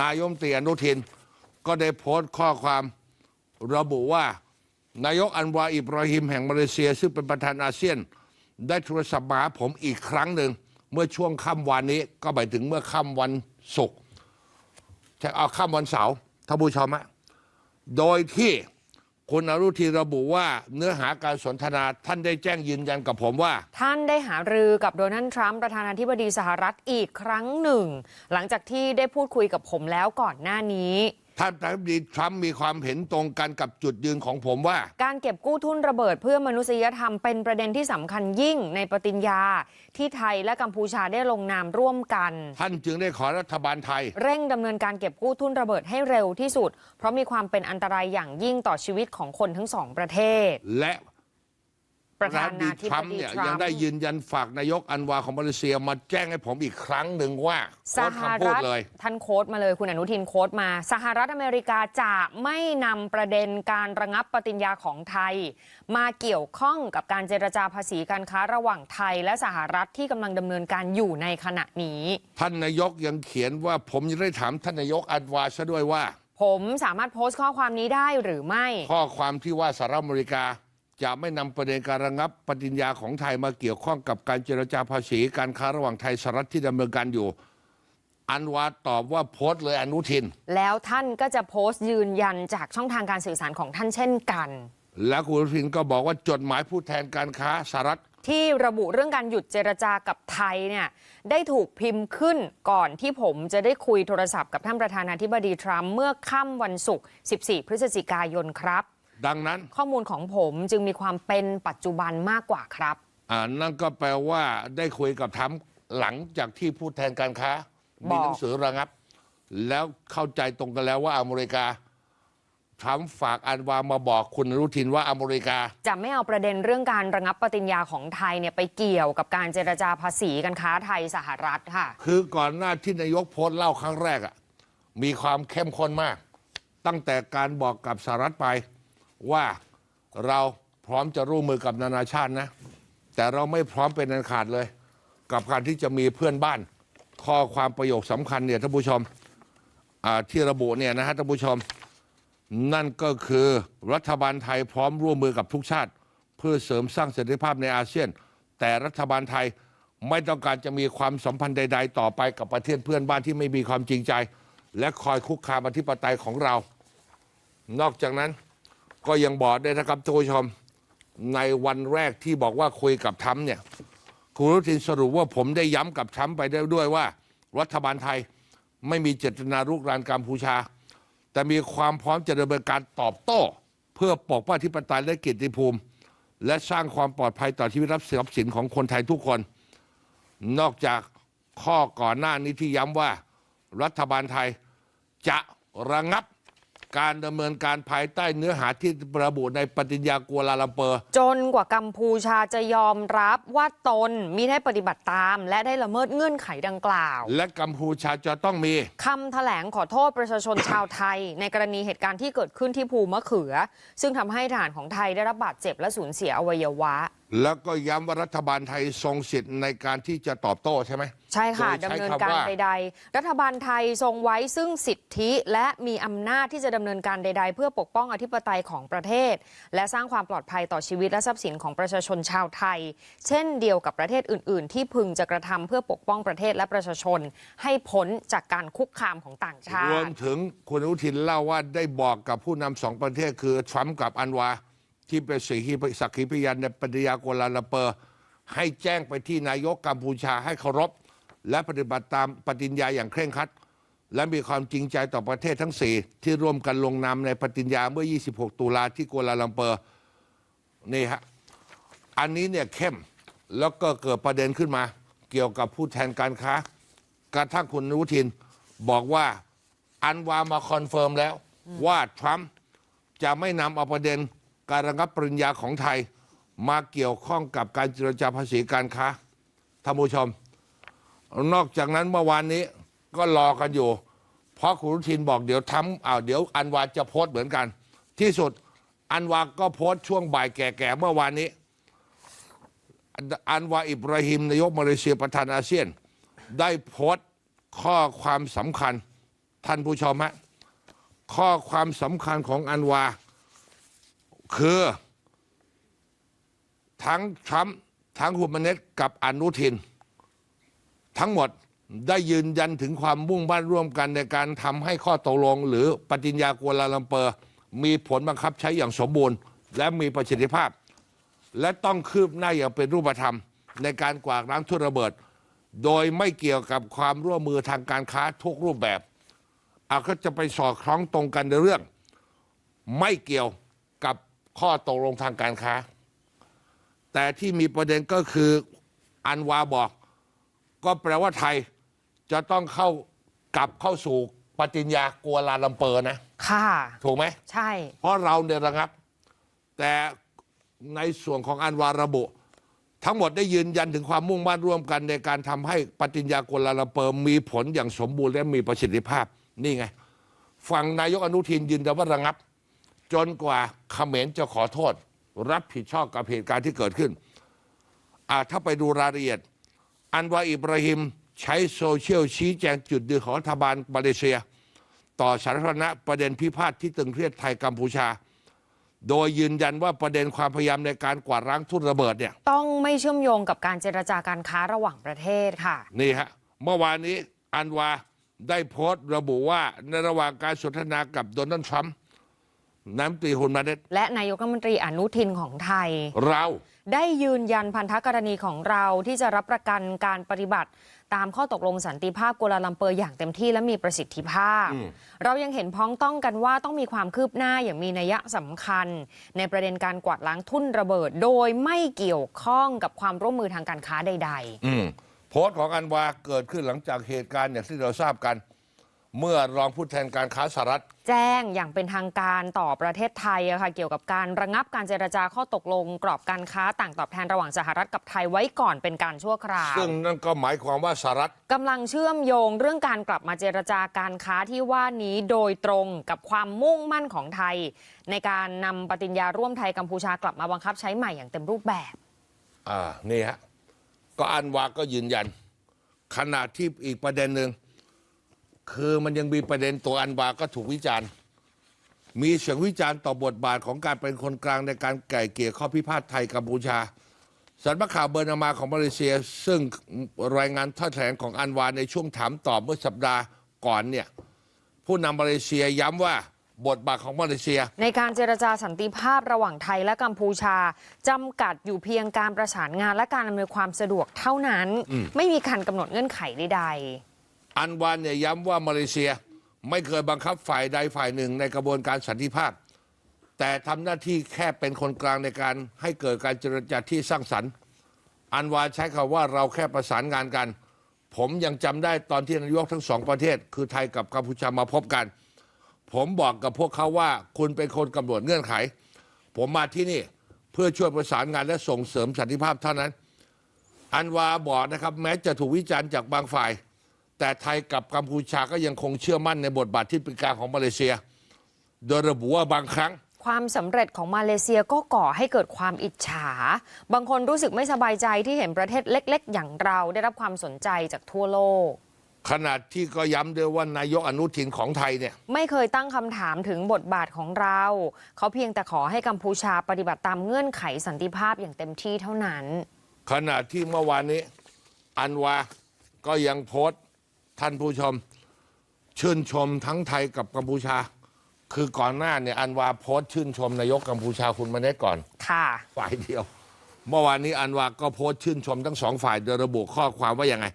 นายมตรีอนุทิน ก็ได้โพสต์ข้อความระบุว่า นายกอันวาอิบราฮิมแห่งมาเลเซีย ซึ่งเป็นประธานอาเซียน ได้โทรศัพท์มาหาผมอีกครั้งหนึ่ง เมื่อช่วงค่ำวันนี้ก็หมายถึงเมื่อค่ำวันศุกร์ใช่เอาค่ำวันเสาร์ท่านผู้ชมฮะโดยที่ คุณอนุทินระบุว่าเนื้อหาการสนทนาท่านได้แจ้งยืนยันกับผมว่า ท่านได้หารือกับโดนัลด์ทรัมป์ประธานาธิบดีสหรัฐอีกครั้งหนึ่ง หลังจากที่ได้พูดคุยกับผมแล้วก่อนหน้านี้ ท่านประธานาธิบดีทรัมป์มีความเห็นตรงกันกับจุดยืนของผมว่า การเก็บกู้ทุนระเบิดเพื่อมนุษยธรรมเป็นประเด็นที่สำคัญยิ่งในปฏิญญา ที่ไทยและกัมพูชาได้ลงนามร่วมกัน ท่านจึงได้ขอรัฐบาลไทย เร่งดำเนินการเก็บกู้ทุนระเบิดให้เร็วที่สุด เพราะมีความเป็นอันตรายอย่างยิ่งต่อชีวิตของคนทั้งสองประเทศ และ ประธานาธิทบรัมป์ดีเนี่ยทรัยังมป์ได้ยืนยันฝากนายกอันวาของมาเลเซียมาแจ้งให้ผมอีกครั้งหนึ่งว่าสโค้ดหคำพูดรัฐเลย ท่านโค้ดมาเลยคุณอนุทินโค้ดมา สหรัฐอเมริกาจะไม่นำประเด็นการระงับปฏิญญาของไทย มาเกี่ยวข้องกับการเจรจาภาษีการค้าระหว่างไทย และสหรัฐที่กำลังดำเนินการอยู่ในขณะนี้ ท่านนายกยังเขียนว่าผมยังได้ถามท่านนายกอันวาซะด้วยว่า ผมสามารถโพสต์ข้อความนี้ได้หรือไม่ ข้อความที่ว่าสหรัฐอเมริกา จะไม่นำประเด็นการระงับปฏิญญาของไทยมาเกี่ยวข้องกับการเจรจาภาษีการค้าระหว่างไทยสหรัฐที่ดำเนินการอยู่ อันวาตอบว่าโพสต์เลยอนุทิน แล้วท่านก็จะโพสต์ยืนยันจากช่องทางการสื่อสารของท่านเช่นกัน แล้วคุณอนุทินก็บอกว่าจดหมายผู้แทนการค้าสหรัฐที่ระบุเรื่องการหยุดเจรจากับไทยเนี่ยได้ถูกพิมพ์ขึ้นก่อนที่ผมจะได้คุยโทรศัพท์กับท่านประธานาธิบดีทรัมป์เมื่อค่ำวันศุกร์ 14 พฤศจิกายนครับ ดังนั้น ข้อมูลของผมจึงมีความเป็นปัจจุบันมากกว่าครับ อ่านั่นก็แปลว่าได้คุยกับทรัมป์หลังจากที่ผู้แทนการค้าบมีอกหนังสือระงับ แล้วเข้าใจตรงกันแล้วว่าอเมริกาทรัมป์ฝากอันวามาบอกคุณอนุทินว่าอเมริกา จะไม่เอาประเด็นเรื่องการระงับปฏิญญาของไทยเนี่ยไปเกี่ยวกับการเจรจาภาษีการค้าไทยสหรัฐค่ะ คือก่อนหน้าที่นายกโพสต์เล่าครั้งแรกอะมีความเข้มข้นมาก ตั้งแต่การบอกกับสหรัฐไป ว่าเราพร้อมจะร่วมมือกับนานาชาตินะ แต่เราไม่พร้อมเป็นอันขาดเลย กับการที่จะมีเพื่อนบ้าน ข้อความประโยคสำคัญเนี่ยท่านผู้ชมที่ระบุเนี่ยนะฮะท่านผู้ชม นั่นก็คือรัฐบาลไทยพร้อมร่วมมือกับทุกชาติ เพื่อเสริมสร้างเสถีภาพในอาเซียน แต่รัฐบาลไทยไม่ต้องการจะมีความสัมพันธ์ใด ๆ ต่อไปกับประเทศเพื่อนบ้านที่ไม่มีความจริงใจ และคอยคุกคามอธิปไตยของเรา นอกจากนั้น ก็ยังบอกได้วยนะครับท่านผู้ชม ในวันแรกที่บอกว่าคุยกับทรัมป์เนี่ยคุณอนุทินสรุปว่าผมได้ย้ำกับทรัมป์ไปได้ด้วยว่า รัฐบาลไทยไม่มีเจตนารุกรานกัมพูชา แต่มีความพร้อมจะดำเนินการตอบโต้ เพื่อปกป้องอธิปไตยและเกียรติภูมิ และสร้างความปลอดภัยต่อชีวิตรับทรัพย์สินของคนไทยทุกคน นอกจากข้อก่อนหน้านี้ที่ย้ำว่า รัฐบาลไทยจะระงับ การดำเนินการภายใต้เนื้อหาที่ระบุในปฏิญญากัวลาลัมเปอร์ จนกว่ากัมพูชาจะยอมรับว่าตนมิได้ปฏิบัติตาม และได้ละเมิดเงื่อนไขดังกล่าว และกัมพูชาจะต้องมี คำแถลงขอโทษประชาชน ชาวไทย ในกรณีเหตุการณ์ที่เกิดขึ้นที่ภูมะเขือ ซึ่งทำให้ทหารของไทยได้รับบาดเจ็บและสูญเสียอวัยวะ แล้วก็ย้ำว่ารัฐบาลไทยทรงสิทธิ์ในการที่จะตอบโต้ใช่ไหม ใช่ค่ะโดยใช้ดำเนินคำการว่าใด ๆ รัฐบาลไทยทรงไว้ซึ่งสิทธิและมีอำนาจที่จะดำเนินการใด ๆ เพื่อปกป้องอธิปไตยของประเทศ และสร้างความปลอดภัยต่อชีวิตและทรัพย์สินของประชาชนชาวไทย เช่นเดียวกับประเทศอื่น ๆ ที่พึงจะกระทำเพื่อปกป้องประเทศและประชาชน ให้พ้นจากการคุกคามของต่างชารวมติถึงคุณอนุทินเล่าว่าได้บอกกับผู้นำสองประเทศคือทรัมป์กับอันวา ที่เป็นสีขีสักขีพยานในปฏิญญากัวลาลัมเปอร์ ให้แจ้งไปที่นายกกัมพูชาให้เคารพ และปฏิบัติตามปฏิญญาอย่างเคร่งครัด และมีความจริงใจต่อประเทศทั้งสี่ที่ร่วมกันลงนามในปฏิญญาเมื่อ 26 ตุลาที่กัวลาลัมเปอร์นี่ฮะอันนี้เนี่ยเข้มแล้วก็เกิดประเด็นขึ้นมา เกี่ยวกับผู้แทนการค้ากระทั่งคุณนุทินบอกว่าอันวามาคอนเฟิร์มแล้วว่าทรัมป์จะไม่นำเอาประเด็น การระงับปริญญาของไทย มาเกี่ยวข้องกับการเจรจาภาษีการค้าท่านผู้ชม นอกจากนั้นเมื่อวานนี้ก็รอกันอยู่ เพราะคุณอนุทินบอกเดี๋ยวทำอ้าวเดี๋ยวอันวาจะโพสต์เหมือนกัน ที่สุดอันวาก็โพสต์ช่วงบ่ายแก่ๆเมื่อวานนี้ อันวาอิบราฮิมนายกมาเลเซียประธานอาเซียน ได้โพสต์ข้อความสำคัญท่านผู้ชมฮะข้อความสำคัญของอันวา คือ ทั้งทรัมป์ทั้งฮุมเนตกับอนุทิน ทั้งหมดได้ยืนยันถึงความมุ่งมั่นร่วมกันในการทำให้ข้อตกลง หรือปฏิญญากัวลาลัมเปอร์ มีผลบังคับใช้อย่างสมบูรณ์ และมีประสิทธิภาพ และต้องคืบหน้าอย่างเป็นรูปธรรม ในการกวาดล้างทุนระเบิด โดยไม่เกี่ยวกับความร่วมมือทางการค้าทุกรูปแบบอาก็จะไปสอดคล้องตรงกันในเรื่อง ไม่เกี่ยว ข้อตกลงทางการค้า แต่ที่มีประเด็นก็คืออันวาบอก ก็แปลว่าไทยจะต้องเข้ากลับเข้าสู่ปฏิญญากัวลาลัมเปอร์นะ ค่ะ ถูกไหม ใช่ เพราะเราเนี่ยระงับ แต่ในส่วนของอันวาระบุ ทั้งหมดได้ยืนยันถึงความมุ่งมั่นร่วมกันในการทำให้ปฏิญญากัวลาลัมเปอร์มีผลอย่างสมบูรณ์และมีประสิทธิภาพ นี่ไง ฝั่งนายกอนุทินยืนยันว่าระงับ จนกว่าเขมรจะขอโทษ รับผิดชอบกับเหตุการณ์ที่เกิดขึ้นอ่าถ้าไปดูรายละเอียด อันวาอิบราฮิมใช้โซเชียลชี้แจงจุดยืนของรัฐบาลมาเลเซีย ต่อสาธารณะประเด็นพิพาทที่ตึงเครียดไทยกัมพูชา โดยยืนยันว่าประเด็นความพยายามในการกวาดล้างทุนระเบิดเนี่ยต้องไม่เชื่อมโยงกับการเจรจาการค้าระหว่างประเทศค่ะ นี่ฮะเมื่อวานนี้อันวาได้โพสต์ระบุว่าในระหว่างการสนทนากับโดนัลด์ทรัมป์ น้ำตรีฮุนมาเนตและนายกรัฐมนตรีอนุทินของไทย เรา ได้ยืนยันพันธกรณีของเราที่จะรับประกันการปฏิบัติ ตามข้อตกลงสันติภาพกัวลาลัมเปอร์อย่างเต็มที่และมีประสิทธิภาพเรายังเห็นพ้องต้องกันว่าต้องมีความคืบหน้าอย่างมีนัยสำคัญ ในประเด็นการกวาดล้างทุ่นระเบิด โดยไม่เกี่ยวข้องกับความร่วมมือทางการค้าใดๆอืมโพสต์ของอันวาเกิดขึ้นหลังจากเหตุการณ์อย่างที่เราทราบกัน เมื่อรองผู้แทนการค้าสหรัฐ แจ้งอย่างเป็นทางการต่อประเทศไทยอะค่ะเกี่ยวกับการระงับการเจรจาข้อตกลง กรอบการค้าต่างตอบแทนระหว่างสหรัฐกับไทยไว้ก่อนเป็นการชั่วคราว ซึ่งนั่นก็หมายความว่าสหรัฐกำลังเชื่อมโยงเรื่องการกลับมาเจรจาการค้าที่ว่านี้โดยตรงกับความมุ่งมั่นของไทย ในการนำปฏิญญาร่วมไทยกัมพูชากลับมาบังคับใช้ใหม่อย่างเต็มรูปแบบ อ่านี่ฮะก็อันวาก็ยืนยัน ขณะที่อีกประเด็นหนึ่ง คือมันยังมีประเด็นตัวอันวาก็ถูกวิจารณ์ มีเสียงวิจารณ์ต่อบทบาทของการเป็นคนกลางในการไก่เกลี่ยข้อพิพาทไทยกัมพูชาสำนักข่าวเบอร์นามาของมาเลเซีย ซึ่งรายงานถ้อยแถลงของอันวาในช่วงถามตอบเมื่อสัปดาห์ก่อนเนี่ยผู้นำมาเลเซียย้ำว่าบทบาทของมาเลเซีย ในการเจรจาสันติภาพระหว่างไทยและกัมพูชาจำกัดอยู่เพียงการประสานงานและการอำนวยความสะดวกเท่านั้น ไม่มีการกำหนดเงื่อนไขใดๆ อันวานเนี่ยย้ำว่ามาเลเซียไม่เคยบังคับฝ่ายใดฝ่ายหนึ่งในกระบวนการสันติภาพ แต่ทำหน้าที่แค่เป็นคนกลางในการให้เกิดการเจรจาที่สร้างสรรค์ อันวานใช้คำว่าเราแค่ประสานงานกัน ผมยังจำได้ตอนที่นายกทั้งสองประเทศ คือไทยกับกัมพูชามาพบกัน ผมบอกกับพวกเขาว่าคุณเป็นคนกำหนดเงื่อนไข ผมมาที่นี่เพื่อช่วยประสานงานและส่งเสริมสันติภาพเท่านั้น อันวาบอกนะครับ แม้จะถูกวิจารณ์จากบางฝ่าย แต่ไทยกับกัมพูชาก็ยังคงเชื่อมั่นในบทบาทที่เป็นกลางของมาเลเซีย โดยระบุว่าบางครั้ง ความสำเร็จของมาเลเซียก็ก่อให้เกิดความอิจฉา บางคนรู้สึกไม่สบายใจที่เห็นประเทศเล็ก ๆ อย่างเราได้รับความสนใจจากทั่วโลก ขนาดที่ก็ย้ำด้วยว่านายกอนุทินของไทยเนี่ย ไม่เคยตั้งคำถามถึงบทบาทของเรา เขาเพียงแต่ขอให้กัมพูชาปฏิบัติตามเงื่อนไขสันติภาพอย่างเต็มที่เท่านั้น ขณะที่เมื่อวานนี้ อันวาก็ยังโพสต์ ท่านผู้ชม ชื่นชมทั้งไทยกับกัมพูชา คือก่อนหน้าเนี่ยอันวาโพสต์ชื่นชมนายกกัมพูชาคุณมาเนตก่อน ค่ะ ฝ่ายเดียว เมื่อวานนี้อันวาก็โพสต์ชื่นชมทั้งสองฝ่ายโดยระบุข้อความว่าอย่างไง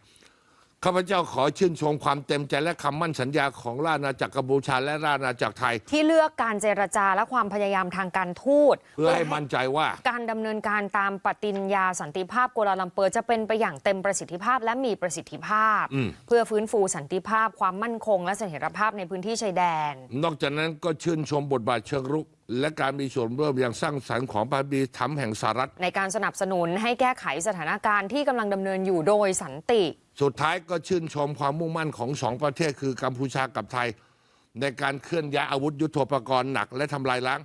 ข้าพเจ้าขอชื่นชมความเต็มใจและคำมั่นสัญญาของราชอาณาจักรกัมพูชาและราชอาณาจักรไทย ที่เลือกการเจรจาและความพยายามทางการทูตเพื่อให้มั่นใจว่า การดำเนินการตามปฏิญญาสันติภาพกัวลาลัมเปอร์จะเป็นไปอย่างเต็มประสิทธิภาพและมีประสิทธิภาพ อืม เพื่อฟื้นฟูสันติภาพความมั่นคง และเสถียรภาพในพื้นที่ชายแดน นอกจากนั้นก็ชื่นชมบทบาทเชิงรุก และการมีส่วนร่วมอย่างสร้างสรรค์ของพระบีธรรมแห่งสหรัฐ ในการสนับสนุนให้แก้ไขสถานการณ์ที่กำลังดำเนินอยู่โดยสันติ สุดท้ายก็ชื่นชมความมุ่งมั่นของสองประเทศคือกัมพูชากับไทย ในการเคลื่อนย้ายอาวุธยุโทโธปกรณ์หนักและทำลายล้าง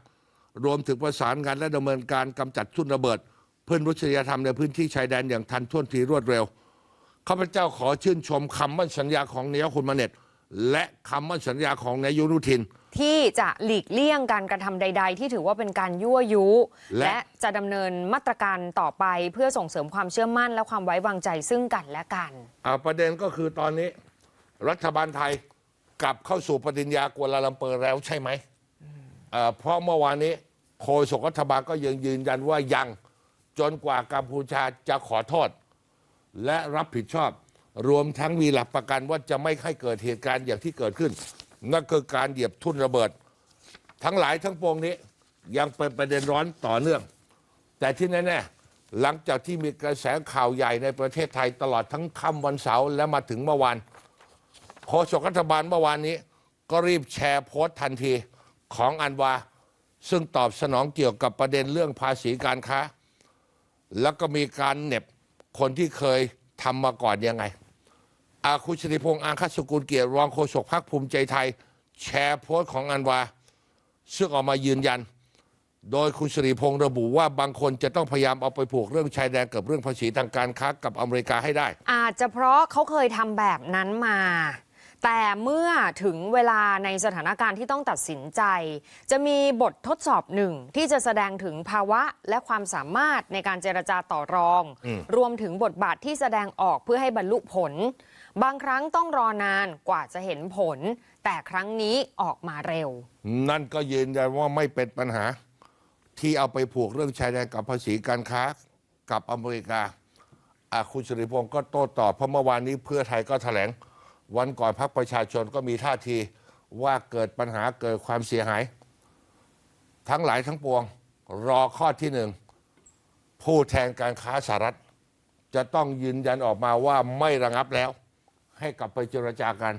รวมถึงประสานงานและดำเนินการกำจัดทุ่นระเบิด เพื่อรุษยธรรมในพื้นที่ชายแดนอย่างทันท่วงทีรวดเร็วข้าพเจ้าขอชื่นชมคำมั่นสัญญาของนายกคุณมาเน็ตและคำมั่นสัญญาของนายกอนุทิน ที่จะหลีกเลี่ยงการกระทำใด ๆ ที่ถือว่าเป็นการยั่วยุ และ และจะดำเนินมาตรการต่อไปเพื่อส่งเสริมความเชื่อมั่น และความไว้วางใจซึ่งกันและกัน อ่าประเด็นก็คือตอนนี้ รัฐบาลไทยกลับเข้าสู่ปฏิญญากัวลาลัมเปอร์แล้วใช่ไหมอ่าเพราะเมื่อวานนี้โฆษกรัฐบาลก็ยังยืนยันว่ายังจนกว่ากัมพูชาจะขอโทษ และรับผิดชอบ รวมทั้งมีหลักประกันว่าจะไม่ให้เกิดเหตุการณ์อย่างที่เกิดขึ้น นั่นคือการเหยียบทุ่นระเบิด ทั้งหลายทั้งปวงนี้ ยังเป็นประเด็นร้อนต่อเนื่อง แต่ที่แน่ๆหลังจากที่มีกระแสข่าวใหญ่ในประเทศไทยตลอดทั้งค่ำวันเสาร์และมาถึงเมื่อวานโฆษกรัฐบาลเมื่อวานนี้ ก็รีบแชร์โพสต์ทันทีของอันวา ซึ่งตอบสนองเกี่ยวกับประเด็นเรื่องภาษีการค้า แล้วก็มีการเน็บคนที่เคยทำมาก่อนยังไง อาคุณชนิพงษ์อังคสกุลเกียรติรองโฆษกพรรคภูมิใจไทย แชร์โพสต์ของอันวา ซึ่งออกมายืนยัน โดยคุณสิริพงษ์ระบุว่าบางคนจะต้องพยายามเอาไปผูกเรื่องชายแดนกับเรื่องภาษีทางการค้ากับอเมริกาให้ได้ อาจจะเพราะเขาเคยทำแบบนั้นมา แต่เมื่อถึงเวลาในสถานการณ์ที่ต้องตัดสินใจ จะมีบททดสอบหนึ่งที่จะแสดงถึงภาวะและความสามารถในการเจรจาต่อรอง รวมถึงบทบาทที่แสดงออกเพื่อให้บรรลุผล บางครั้งต้องรอนานกว่าจะเห็นผล แต่ครั้งนี้ออกมาเร็ว นั่นก็ยืนยันว่าไม่เป็นปัญหา ที่เอาไปผูกเรื่องชายแดนกับภาษีการค้ากับอเมริกาคุณสิริพงศ์ก็โต้ตอบเพราะเมื่อวานนี้เพื่อไทยก็แถลง วันก่อนพักประชาชนก็มีท่าทีว่าเกิดปัญหาเกิดความเสียหาย ทั้งหลายทั้งปวง รอข้อที่หนึ่งผู้แทนการค้าสหรัฐ จะต้องยืนยันออกมาว่าไม่ระงับแล้ว ให้กลับไปเจรจากัน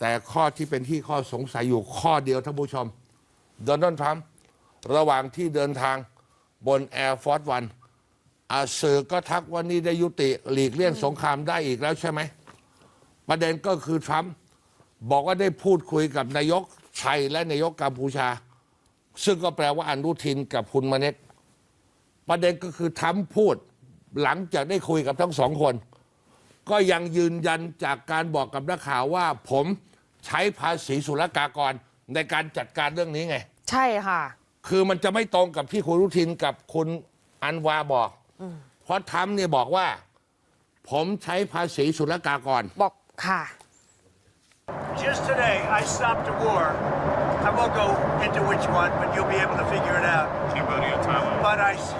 แต่ข้อที่เป็นที่ข้อสงสัยอยู่ข้อเดียวท่านผู้ชมโดนัลด์ทรัมป์ระหว่างที่เดินทางบน Air Force One อาสื่อก็ทักว่านี่ได้ยุติหลีกเลี่ยงสงครามได้อีกแล้วใช่ไหม ประเด็นก็คือทรัมป์บอกว่าได้พูดคุยกับนายกไทยและนายกกัมพูชา ซึ่งก็แปลว่าอนุทินกับคุณมาเน็ตประเด็นก็คือทรัมป์พูดหลังจากได้คุยกับทั้งสองคน ก็ยังยืนยันจากการบอกกับนักข่าวว่า ผมใช้ภาษีศุลกากรในการจัดการเรื่องนี้ไง ใช่ค่ะ คือมันจะไม่ตรงกับที่คุณรุทินกับคุณอันวาบอก เพราะทรัมป์เนี่ยบอกว่า ผมใช้ภาษีศุลกากร บอกค่ะ Just today, I stopped a war. I won't go into which one, but you'll be able to figure it out. Cambodia, Thailand. But I, s-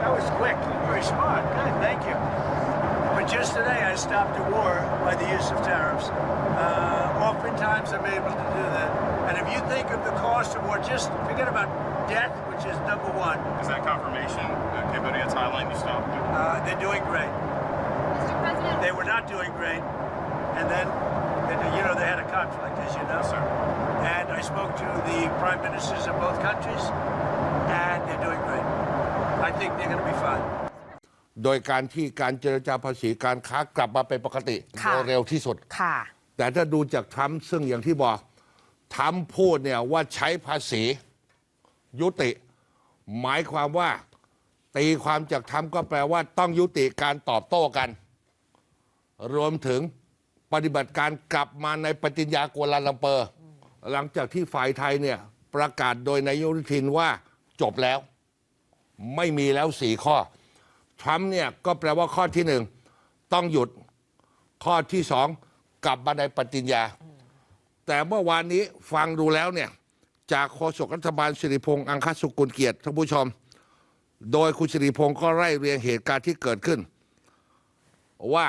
that was quick, very smart. Good, thank you. But just today, I stopped a war by the use of tariffs. Uh, oftentimes, I'm able to do that. And if you think of the cost of war, just forget about death, which is number one. Is that confirmation? Uh, Cambodia, Thailand, you stopped? Uh, they're doing great. Mr. President, They were not doing great, and then, then, you know, they had a conflict, as you know. Yes, sir. And I spoke to the prime ministers of both countries, and they're doing great. I think they're going to be fine. โดยการที่การเจรจาภาษีการค้ากลับมาเป็นปกติค่ะ โดยเร็วที่สุด ค่ะ แต่ถ้าดูจากทรัมป์ซึ่งอย่างที่บอกทรัมป์พูดเนี่ยว่าใช้ภาษียุติ หมายความว่า ตีความจากทรัมป์ก็แปลว่าต้องยุติการตอบโต้กัน รวมถึงปฏิบัติการกลับมาในปฏิญญากัวลาลัมเปอร์ หลังจากที่ฝ่ายไทยเนี่ยประกาศโดยนายกอนุทินว่าจบแล้ว ไม่มีแล้วสี่ข้อ ทรัมป์เนี่ยก็แปลว่าข้อที่หนึ่งต้องหยุดข้อที่สองกลับมาในปฏิญญา แต่เมื่อวานนี้ฟังดูแล้วเนี่ย จากโฆษกรัฐบาลสิริพงษ์อังคสุกุลเกียรติท่านผู้ชม โดยคุณสิริพงษ์ก็ไล่เรียงเหตุการณ์ที่เกิดขึ้น ว่า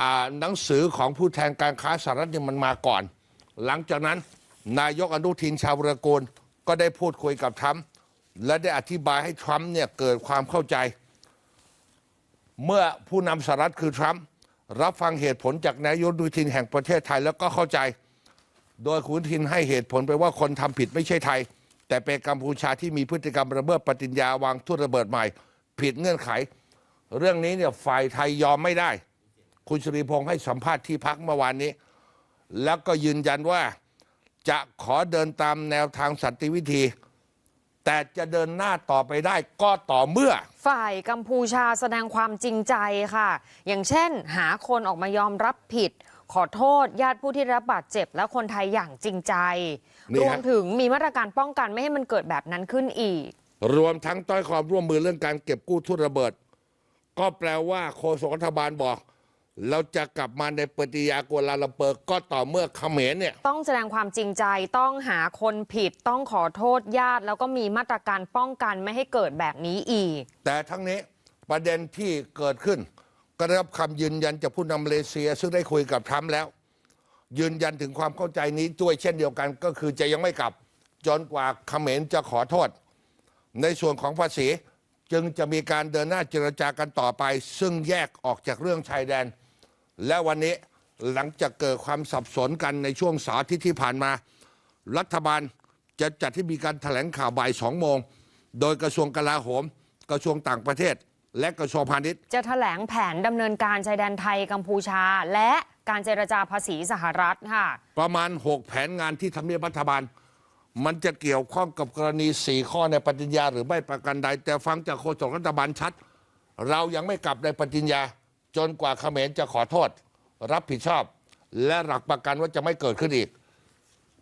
อ่าหนังสือของผู้แทนการค้าสหรัฐเนี่ยมันมาก่อน หลังจากนั้นนายกอนุทินชาวรกูลก็ได้พูดคุยกับทรัมป์และได้อธิบายให้ทรัมป์เนี่ยเกิดความเข้าใจ เมื่อผู้นำสหรัฐคือทรัมป์รับฟังเหตุผลจากนายกอนุทินแห่งประเทศไทยแล้วก็เข้าใจ โดยคุณทินให้เหตุผลไปว่าคนทำผิดไม่ใช่ไทย แต่เป็นกัมพูชาที่มีพฤติกรรมระเบิดปฏิญญาวางทุ่นระเบิดใหม่ ผิดเงื่อนไข เรื่องนี้เนี่ยฝ่ายไทยยอมไม่ได้ คุณสุริพงษ์ให้สัมภาษณ์ที่พักเมื่อวานนี้ แล้วก็ยืนยันว่าจะขอเดินตามแนวทางสันติวิธี แต่จะเดินหน้าต่อไปได้ก็ต่อเมื่อ ฝ่ายกัมพูชาแสดงความจริงใจค่ะ อย่างเช่น หาคนออกมายอมรับผิด ขอโทษญาติผู้ที่ได้รับบาดเจ็บ และคนไทยอย่างจริงใจ นี่รฮะ วมถึงมีมาตรการป้องกันไม่ให้มันเกิดแบบนั้นขึ้นอีก รวมทั้งต้อยความร่วมมือเรื่องการเก็บกู้ทุ่นระเบิด ก็แปลว่าโฆษกรัฐบาลบอก เราจะกลับมาในปฏิยากัวลาลัมเปอร์ก็ต่อเมื่อเขมรเนี่ย ต้องแสดงความจริงใจต้องหาคนผิดต้องขอโทษญาติ แล้วก็มีมาตรการป้องกันไม่ให้เกิดแบบนี้อีก แต่ทั้งนี้ประเด็นที่เกิดขึ้น ก็ได้รับคำยืนยันจากผู้นำมาเลเซีย ซึ่งได้คุยกับทรัมป์แล้ว ยืนยันถึงความเข้าใจนี้ด้วยเช่นเดียวกันก็คือจะยังไม่กลับจนกว่าเขมรจะขอโทษ ในส่วนของภาษีจึงจะมีการเดินหน้าเจรจากันต่อไป ซึ่งแยกออกจากเรื่องชายแดน และวันนี้หลังจากเกิดความสับสนกันในช่วงเสาร์อาทิตย์ที่ผ่านมา รัฐบาลจะจัดที่มีการแถลงข่าวบ่ายสองโมง โดยกระทรวงกลาโหม กระทรวงต่างประเทศ และกระทรวงพาณิชย์ จะแถลงแผนดำเนินการชายแดนไทยกัมพูชา และการเจรจาภาษีสหรัฐค่ะ ประมาณ 6 แผนงานที่ทำเนียบรัฐบาล มันจะเกี่ยวข้องกับกรณี 4 ข้อในปฏิญญาหรือไม่ประกันใด แต่ฟังจากโฆษกรัฐบาลชัด เรายังไม่กลับในปฏิญญา จนกว่าเขมรจะขอโทษ รับผิดชอบ และหลักประกันว่าจะไม่เกิดขึ้นอีก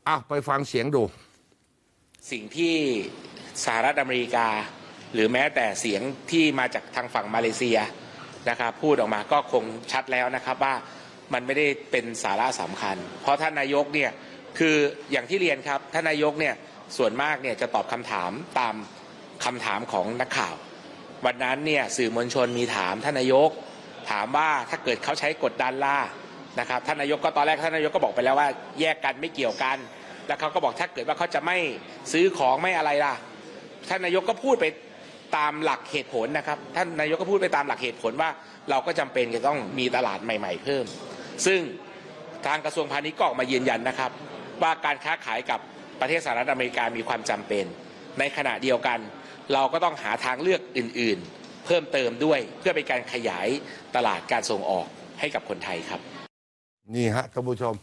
อะไปฟังเสียงดู สิ่งที่สหรัฐอเมริกา หรือแม้แต่เสียงที่มาจากทางฝั่งมาเลเซียนะครับพูดออกมาก็คงชัดแล้วนะครับว่ามันไม่ได้เป็นสาระสำคัญ เพราะท่านนายกเนี่ยคืออย่างที่เรียนครับท่านนายกเนี่ยส่วนมากเนี่ยจะตอบคำถามตามคำถามของนักข่าว วันนั้นเนี่ยสื่อมวลชนมีถามท่านนายก ถามว่าถ้าเกิดเขาใช้กดดันล่านะครับท่านนายกก็ตอนแรกท่านนายกก็บอกไปแล้วว่าแยกกันไม่เกี่ยวกัน แล้วเขาก็บอกถ้าเกิดว่าเขาจะไม่ซื้อของไม่อะไรล่ะ ท่านนายกก็พูดไปตามหลักเหตุผลนะครับ ท่านนายกก็พูดไปตามหลักเหตุผลว่า เราก็จำเป็นจะต้องมีตลาดใหม่ ๆ เพิ่ม ซึ่งทางกระทรวงพาณิชย์ก็ออกมายืนยันนะครับ ว่าการค้าขายกับประเทศสหรัฐอเมริกามีความจำเป็น ในขณะเดียวกัน เราก็ต้องหาทางเลือกอื่น ๆ เพิ่มเติมด้วยเพื่อเป็นการขยายตลาดการส่งออกให้กับคนไทยครับ นี่ฮะท่านผู้ชม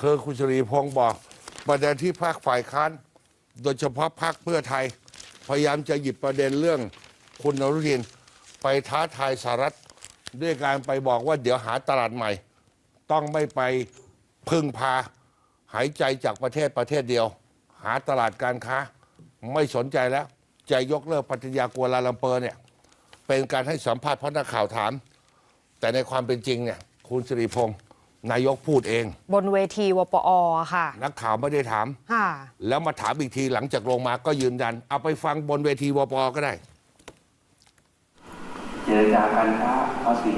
คือคุณชรีพงศ์บอก ประเด็นที่ภาคฝ่ายค้าน โดยเฉพาะพรรคเพื่อไทย พยายามจะหยิบประเด็นเรื่องคุณนรุทิน ไปท้าทายสหรัฐ ด้วยการไปบอกว่าเดี๋ยวหาตลาดใหม่ ต้องไม่ไปพึ่งพา หายใจจากประเทศประเทศเดียว หาตลาดการค้า ไม่สนใจแล้ว จะยกเลิกปฏิญญากัวลาลัมเปอร์เนี่ย เป็นการให้สัมภาษณ์เพราะนักข่าวถาม แต่ในความเป็นจริงเนี่ยคุณสิริพงศ์นายกพูดเอง บนเวทีวปอค่ะ นักข่าวไม่ได้ถาม ค่ะ แล้วมาถามอีกทีหลังจากลงมาก็ยืนยัน เอาไปฟังบนเวทีวปก็ได้ เจรจาการค้าภาษี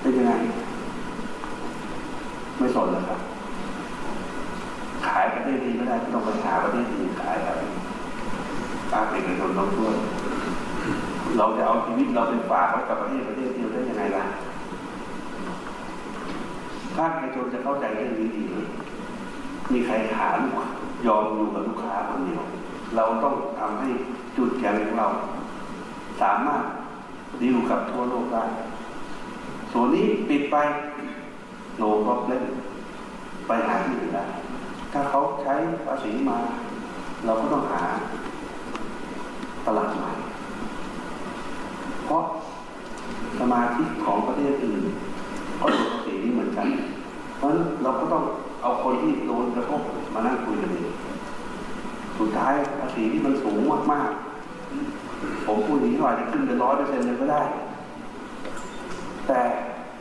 เป็นยังไง ไม่สนเลยครับ ขายประเทศนี้ไม่ได้ก็ต้องไปหาประเทศอื่นขายครับภาคเอกชนต้องช่วย เราจะเอาชีวิตเราเป็นฝากไว้กับประเทศประเทศเดียวได้ยังไงล่ะภาคเอกชนจะเข้าใจเรื่องนี้ดีไหมมีใครหาลูกยอมอยู่กับลูกค้าคนเดียว เราต้องทำให้จุดแข็งของเรา สามารถดีลกับทั่วโลกได้ ส่วนนี้ปิดไปโนก็เล่นไปหาที่อื่นได้ถ้าเขาใช้ภาษีมา เราก็ต้องหาตลาดใหม่ เพราะสมาชิกของประเทศอื่นก็โดนสีนี้เหมือนกัน เพราะฉะนั้นเราก็ต้องเอาคนที่โดนกระทบมานั่งคุยกันเองสุดท้ายภาษีที่มันสูงมากๆ ผมพูดอย่างนี้อาจะขึ้นเป็นร้อยเปอร์เซ็นต์เลยก็ได้ แต่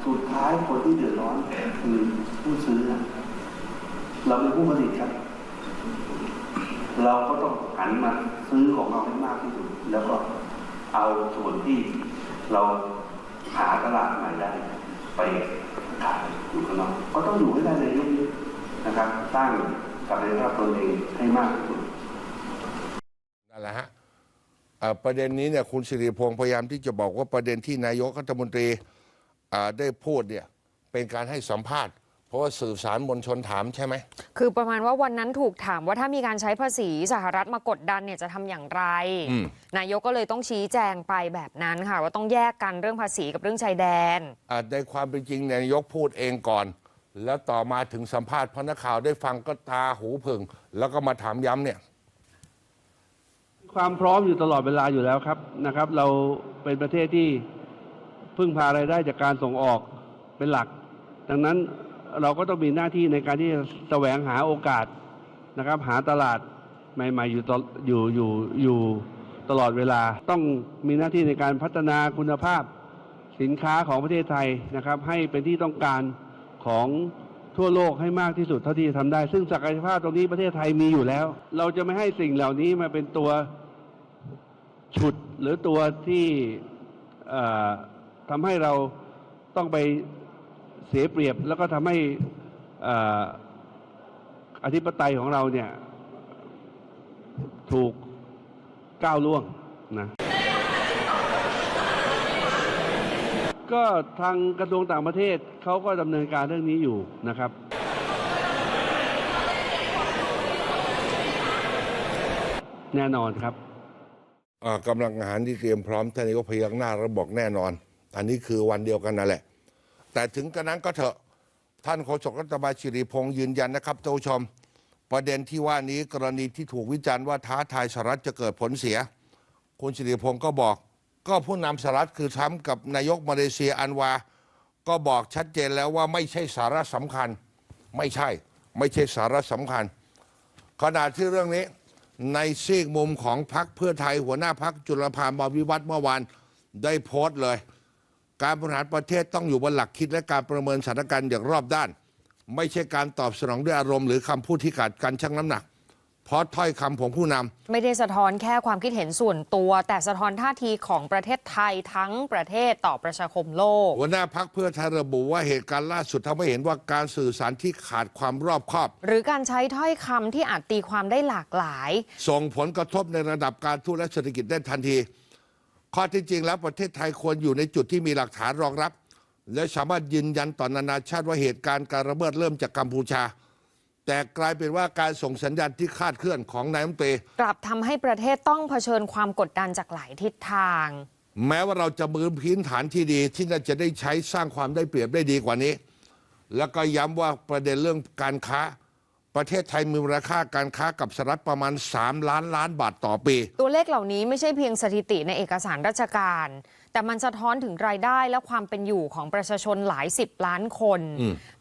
สุดท้ายคนที่เดือดร้อนคือผู้ซื้อ เราเป็นผู้ผลิตครับ เราก็ต้องหันมาซื้อของเราให้มากที่สุด เอาส่วนที่เราหาตลาดใหม่ได้ ไปขายอยู่ข้างนอกก็ต้องอยู่ให้ได้ในยุคนี้นะครับ สร้างศักยภาพตนเองให้มากที่สุดนั่นแหละฮะประเด็นนี้เนี่ยคุณสิริพงศ์พยายามที่จะบอกว่าประเด็นที่นายกรัฐมนตรีได้พูดเนี่ยเป็นการให้สัมภาษณ์ ราะว่าสื่อสารมวลชนถามใช่ไหม คือประมาณว่าวันนั้นถูกถามว่าถ้ามีการใช้ภาษีสหรัฐมากดดันเนี่ยจะทำอย่างไร อืม นายกก็เลยต้องชี้แจงไปแบบนั้นค่ะ ว่าต้องแยกกันเรื่องภาษีกับเรื่องชายแดน อ่าในความเป็นจริงเนี่ยนายกพูดเองก่อน แล้วต่อมาถึงสัมภาษณ์เพราะนักข่าวได้ฟังก็ตาหูผึ่ง แล้วก็มาถามย้ำเนี่ย ความพร้อมอยู่ตลอดเวลาอยู่แล้วครับนะครับ เราเป็นประเทศที่พึ่งพารายได้จากการส่งออกเป็นหลัก ดังนั้น เราก็ต้องมีหน้าที่ในการที่จะแสวงหาโอกาสนะครับ หาตลาดใหม่ๆอยู่ตลอยู่อยู่อยู่ตลอดเวลา ต้องมีหน้าที่ในการพัฒนาคุณภาพสินค้าของประเทศไทยนะครับ ให้เป็นที่ต้องการของทั่วโลกให้มากที่สุดเท่าที่จะทำได้ ซึ่งศักยภาพตรงนี้ประเทศไทยมีอยู่แล้ว เราจะไม่ให้สิ่งเหล่านี้มาเป็นตัวฉุดหรือตัวที่ทำให้เราต้องไป เสียเปรียบ แล้วก็ทำให้ออธิปไตยของเราเนี่ย ถูกก้าวล่วงนะก็ทางกระทรวงต่างประเทศเขาก็ดำเนินการเรื่องนี้อยู่นะครับ แน่นอนครับกำลังอาหารที่เตรียมพร้อมท่านนายกพยักหน้าแล้วบอกแน่นอน อันนี้คือวันเดียวกันนั่นแหละ แต่ถึงกระนั้นก็เถอะท่านโฆษกรัฐบาลสิริพงษ์ยืนยันนะครับท่านผู้ชม ประเด็นที่ว่านี้กรณีที่ถูกวิจารณ์ว่าท้าทายสหรัฐจะเกิดผลเสีย คุณสิริพงษ์ก็บอก ก็ผู้นำสหรัฐคือทรัมป์กับนายกมาเลเซียอันวา ก็บอกชัดเจนแล้วว่าไม่ใช่สาระสำคัญ ไม่ใช่ ไม่ใช่สาระสำคัญ ขณะที่เรื่องนี้ ในซีกมุมของพรรคเพื่อไทยหัวหน้าพรรคจุลพานบวิวัฒน์เมื่อวานได้โพสต์เลย การบริหารประเทศต้องอยู่บนหลักคิดและการประเมินสถานการณ์อย่างรอบด้าน ไม่ใช่การตอบสนองด้วยอารมณ์หรือคำพูดที่ขาดการชั่งน้ำหนัก เพราะถ้อยคำของผู้นำไม่ได้สะท้อนแค่ความคิดเห็นส่วนตัว แต่สะท้อนท่าทีของประเทศไทยทั้งประเทศต่อประชาคมโลกหัวหน้าพักเพื่อไทยระบุว่าเหตุการณ์ล่าสุดทำให้เห็นว่าการสื่อสารที่ขาดความรอบคอบ หรือการใช้ถ้อยคำที่อาจตีความได้หลากหลาย ส่งผลกระทบในระดับการทูตและเศรษฐกิจได้ทันที ข้อที่จริงแล้วประเทศไทยควรอยู่ในจุดที่มีหลักฐานรองรับ และสามารถยืนยันต่อนานาชาติว่าเหตุการณ์การระเบิดเริ่มจากกัมพูชา แต่กลายเป็นว่าการส่งสัญญาณที่คลาดเคลื่อนของนายมนตรีกลับทำให้ประเทศต้องเผชิญความกดดันจากหลายทิศทาง แม้ว่าเราจะมือพื้นฐานที่ดี ที่น่าจะได้ใช้สร้างความได้เปรียบได้ดีกว่านี้ แล้วก็ย้ำว่าประเด็นเรื่องการค้า ประเทศไทยมีมูลค่าการค้ากับสหรัฐประมาณ 3 ล้านล้านบาทต่อปี ตัวเลขเหล่านี้ไม่ใช่เพียงสถิติในเอกสารราชการ แต่มันสะท้อนถึงรายได้และความเป็นอยู่ของประชาชนหลายสิบล้านคน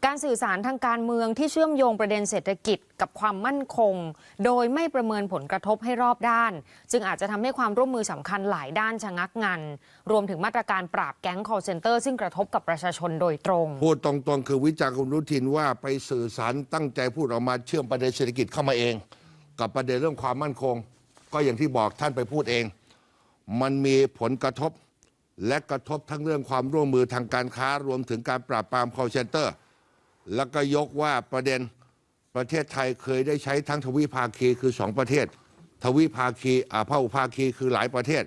การสื่อสารทางการเมืองที่เชื่อมโยงประเด็นเศรษฐกิจกับความมั่นคง โดยไม่ประเมินผลกระทบให้รอบด้าน จึงอาจจะทำให้ความร่วมมือสำคัญหลายด้านชะงักงัน รวมถึงมาตรการปราบแก๊ง call center ซึ่งกระทบกับประชาชนโดยตรง พูดตรงๆ คือวิจารณ์คุณอนุทินว่าไปสื่อสารตั้งใจพูดออกมาเชื่อมประเด็นเศรษฐกิจเข้ามาเอง กับประเด็นเรื่องความมั่นคง ก็อย่างที่บอกท่านไปพูดเอง มันมีผลกระทบ และกระทบทั้งเรื่องความร่วมมือทางการค้ารวมถึงการปราบปราม call center แล้วก็ยกว่าประเด็นประเทศไทยเคยได้ใช้ทั้งทวิภาคีคือสองประเทศ ทวิภาคีอาภาคภาคีคือหลายประเทศ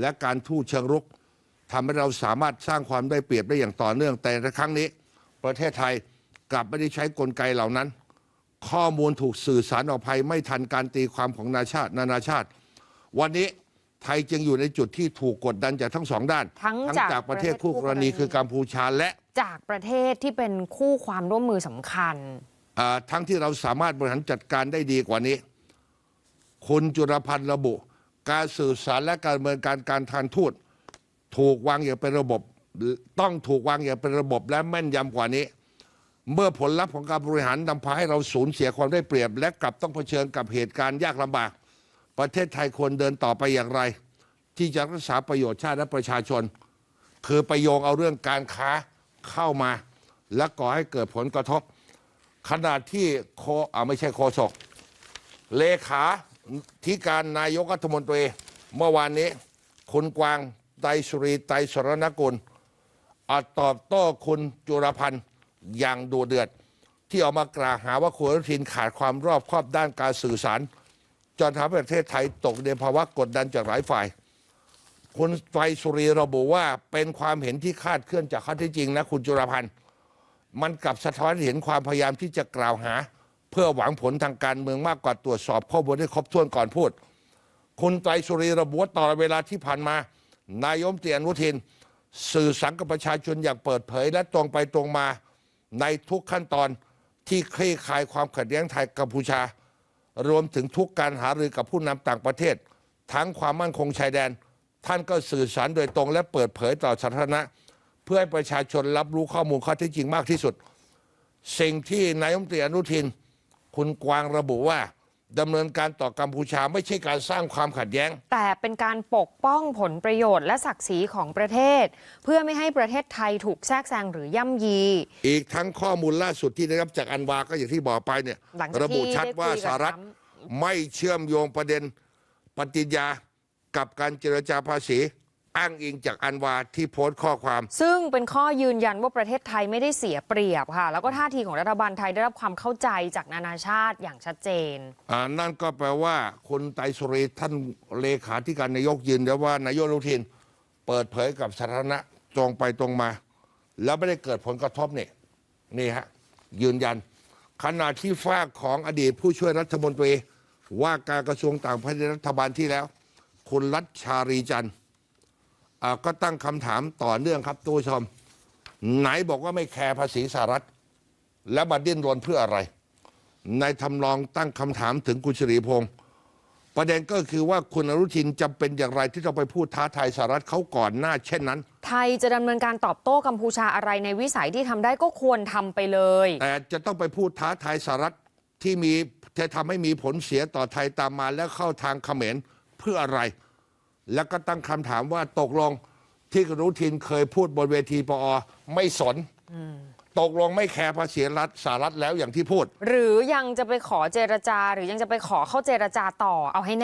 และการทูตเชิงรุกทำให้เราสามารถสร้างความได้เปรียบได้อย่างต่อเนื่องแต่ในครั้งนี้ ประเทศไทยกลับไม่ได้ใช้กลไกเหล่านั้น ข้อมูลถูกสื่อสารออกไปไม่ทันการตีความของนานาชาติ นานาชาติ วันนี้ ไทยจึงอยู่ในจุดที่ถูกกดดันจากทั้งสองด้าน ทั้งจากประเทศคู่กรณีประเทศคู่กรณีคือกัมพูชาและ จากประเทศที่เป็นคู่ความร่วมมือสำคัญอ่าทั้งที่เราสามารถบริหารจัดการได้ดีกว่านี้ คุณจุรพันธ์ระบุ การสื่อสารและการดำเนินการการทางทูตถูกวางอย่างเป็นระบบ ต้องถูกวางอย่างเป็นระบบและแม่นยำกว่านี้ เมื่อผลลัพธ์ของการบริหารนำพาให้เราสูญเสียความได้เปรียบ และกลับต้องเผชิญกับเหตุการณ์ยากลำบาก ประเทศไทยควรเดินต่อไปอย่างไร ที่จะรักษาประโยชน์ชาติและประชาชน คือไปโยงเอาเรื่องการค้าเข้ามา และก่อให้เกิดผลกระทบขณะที่โคอ่าไม่ใช่โคศก เลขาธิการนายกรัฐมนตรี เมื่อวานนี้ คุณกวางไตสุรีไตสรณกุลอตอบโต้คุณจุรพันธ์อย่างดูเดือด ที่ออกมากล่าวหาว่าคุณอนุทินขาดความรอบคอบด้านการสื่อสาร จนทำให้ประเทศไทยตกในภาวะกดดันจากหลายฝ่าย คุณไตรสุรีระบุว่าเป็นความเห็นที่คาดเคลื่อนจากข้อเท็จจริงนะคุณจุรพันธ์ มันกลับสะท้อนเห็นความพยายามที่จะกล่าวหา เพื่อหวังผลทางการเมืองมากกว่าตรวจสอบข้อมูลให้ครบถ้วนก่อนพูด คุณไตรสุรีระบุว่าตลอดเวลาที่ผ่านมา นายมเตียนวุทิน สื่อสารกับประชาชนอย่างเปิดเผย และตรงไปตรงมาในทุกขั้นตอนที่คลี่คลายความขัดแย้งไทยกัมพูชา รวมถึงทุกการหารือกับผู้นำต่างประเทศ ทั้งความมั่นคงชายแดน ท่านก็สื่อสารโดยตรงและเปิดเผยต่อสาธารณะ เพื่อให้ประชาชนรับรู้ข้อมูลข้อเท็จจริงมากที่สุด สิ่งที่นายมนตรีอนุทิน คุณกวางระบุว่า ดำเนินการต่อกัมพูชาไม่ใช่การสร้างความขัดแย้ง แต่เป็นการปกป้องผลประโยชน์และศักดิ์ศรีของประเทศ เพื่อไม่ให้ประเทศไทยถูกแทรกแซงหรือย่ำยี อีกทั้งข้อมูลล่าสุดที่ได้รับจากอันวาก็อย่างที่บอกไปเนี่ยหลังจากระบุที่ชัดได้คุยว่ากับสหรัฐ ทรัมป์ ไม่เชื่อมโยงประเด็นปฏิญญากับการเจรจาภาษี อ้างอิงจากอันวาที่โพสต์ข้อความ ซึ่งเป็นข้อยืนยันว่าประเทศไทยไม่ได้เสียเปรียบค่ะ แล้วก็ท่าทีของรัฐบาลไทยได้รับความเข้าใจจากนานาชาติอย่างชัดเจนอ่านั่นก็แปลว่าคุณไตรสุรีท่านเลขาธิการนายกยืนยันว่านายกอนุทิน เปิดเผยกับสาธารณะตรงไปตรงมา แล้วไม่ได้เกิดผลกระทบนี่นี่ฮะยืนยัน ขณะที่ฝากของอดีตผู้ช่วยรัฐมนตรีว่าการกระทรวงต่างประเทศรัฐบาลที่แล้ว คุณรัชชารีจันทร์อ่า ก็ตั้งคำถามต่อเนื่องครับตัวชม ไหนบอกว่าไม่แคร์ภาษีสหรัฐ แล้วมาดิ้นรนเพื่ออะไร ในทำลองตั้งคำถามถึงคุณสิริพงศ์ประเด็นก็คือว่าคุณอนุทินจำเป็นอย่างไรที่ต้องไปพูดท้าทายสหรัฐเขาก่อนหน้า เช่นนั้น ไทยจะดำเนินการตอบโต้กัมพูชาอะไรในวิสัยที่ทำได้ก็ควรทำไปเลย แต่จะต้องไปพูดท้าทายสหรัฐที่มีจะทำให้มีผลเสียต่อไทยตามมาแล้วเข้าทางเขมรเพื่ออะไร แล้วก็ตั้งคำถามว่าตกลงที่คุณรุทินเคยพูดบนเวทีปอ ไม่สน ตกลงไม่แคร์ภาษีรัฐสารัฐแล้วอย่างที่พูด หรือยังจะไปขอเจรจาหรือยังจะไปขอเข้าเจรจาต่อเอาให้